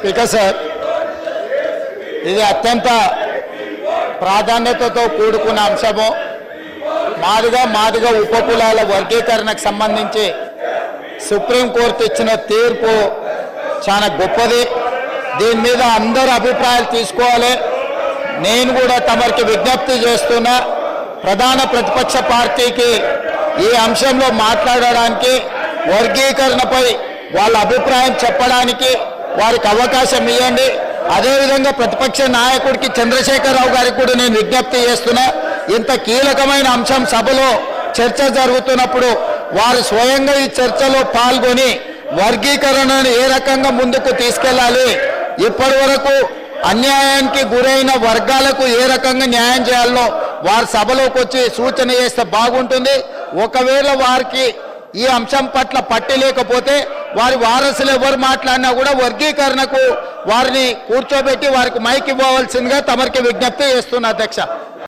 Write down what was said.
Speaker sir ఇది అత్యంత ప్రాధాన్యతతో కూడుకున్న అంశము. మాదిగా మాదిగా ఉపకులాల వర్గీకరణకు సంబంధించి సుప్రీంకోర్టు ఇచ్చిన తీర్పు చాలా గొప్పది. దీని మీద అందరూ అభిప్రాయాలు తీసుకోవాలి. నేను కూడా తమరికి విజ్ఞప్తి చేస్తున్నా ప్రధాన ప్రతిపక్ష పార్టీకి ఈ అంశంలో మాట్లాడడానికి వర్గీకరణపై వాళ్ళ అభిప్రాయం చెప్పడానికి వారికి అవకాశం ఇవ్వండి అదేవిధంగా ప్రతిపక్ష నాయకుడికి చంద్రశేఖరరావు గారికి కూడా నేను విజ్ఞప్తి చేస్తున్నా. ఇంత కీలకమైన అంశం సభలో చర్చ జరుగుతున్నప్పుడు వారు స్వయంగా ఈ చర్చలో పాల్గొని వర్గీకరణను ఏ రకంగా ముందుకు తీసుకెళ్ళాలి ఇప్పటి వరకు అన్యాయానికి గురైన వర్గాలకు ఏ రకంగా న్యాయం చేయాలో వారి సభలోకి వచ్చి సూచన చేస్తే బాగుంటుంది. ఒకవేళ వారికి ఈ అంశం పట్ల పట్టి లేకపోతే వారి వారసులు ఎవరు మాట్లాడినా కూడా వర్గీకరణకు వారిని కూర్చోబెట్టి వారికి మైక్ ఇవ్వవలసిందిగా తమరికి విజ్ఞప్తి చేస్తున్నా అధ్యక్ష.